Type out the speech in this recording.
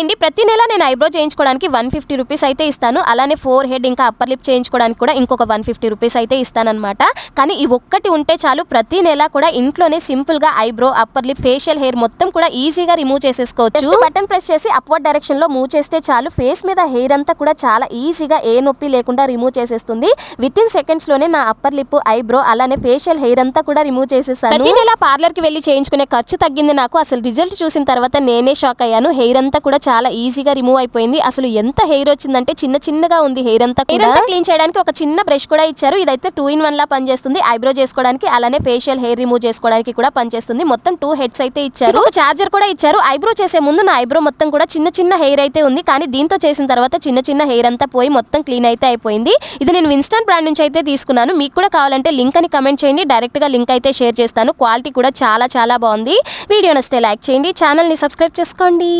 అండి ప్రతి నెల నేను ఐబ్రో చేయించుకోవడానికి వన్ ఫిఫ్టీ రూపీస్ అయితే ఇస్తాను. అలానే ఫోర్ హెడ్ ఇంకా అప్పర్ లిప్ చేయించుకోవడానికి కూడా ఇంకొక వన్ ఫిఫ్టీ రూపీస్ అయితే ఇస్తానన్నమాట. కానీ ఈ ఒక్కటి ఉంటే చాలు ప్రతి నెల కూడా ఇంట్లోనే సింపుల్గా eyebrow upper lip facial hair మొత్తం కూడా ఈజీగా రిమూవ్ చేసేసుకోవచ్చు. బటన్ ప్రెస్ చేసి అప్వర్డ్ డైరెక్షన్లో మూవ్ చేస్తే చాలు. ఫేస్ మీద హెయిర్ అంతా కూడా చాలా ఈజీగా ఏ నొప్పి లేకుండా రిమూవ్ చేసేస్తుంది. విత్ ఇన్ సెకండ్స్లోనే నా అప్పర్ లిప్ ఐబ్రో అలానే ఫేషియల్ హెయిర్ అంతా కూడా రిమూవ్ చేసేసాను. ప్రతి నెల పార్లర్కి వెళ్ళి చేయించుకునే ఖర్చు తగ్గింది నాకు. అసలు రిజల్ట్ చూసిన తర్వాత నేనే షాక్ అయ్యాను. హెయిర్ అంతా కూడా చాలా ఈజీగా రిమూవ్ అయిపోయింది. అసలు ఎంత హెయిర్ వచ్చిందంటే చిన్న చిన్నగా ఉంది హెయిర్ అంతా హెయిర్ అంతా క్లీన్ చేయడానికి ఒక చిన్న బ్రష్ కూడా ఇచ్చారు. ఇదైతే టూ ఇన్ వన్ లా పనిచేస్తుంది. ఐబ్రో చేసుకోవడానికి అలానే ఫేషియల్ హెయిర్ రిమూవ్ చేసుకోవడానికి కూడా పనిచేస్తుంది. మొత్తం టూ హెడ్స్ అయితే ఇచ్చారు. చార్జర్ కూడా ఇచ్చారు. ఐబ్రో చేసే ముందు నా ఐబ్రో మొత్తం కూడా చిన్న చిన్న హెయిర్ అయితే ఉంది. కానీ దీంతో చేసిన తర్వాత చిన్న చిన్న హెయిర్ అంతా పోయి మొత్తం క్లీన్ అయితే అయిపోయింది. ఇది నేను విన్స్టన్ బ్రాండ్ నుంచి అయితే తీసుకున్నాను. మీకు కూడా కావాలంటే లింక్ అని కమెంట్ చేయండి. డైరెక్ట్గా లింక్ అయితే షేర్ చేస్తాను. క్వాలిటీ కూడా చాలా చాలా బాగుంది. వీడియో నచ్చితే లైక్ చేయండి. ఛానల్ని సబ్స్క్రైబ్ చేసుకోండి.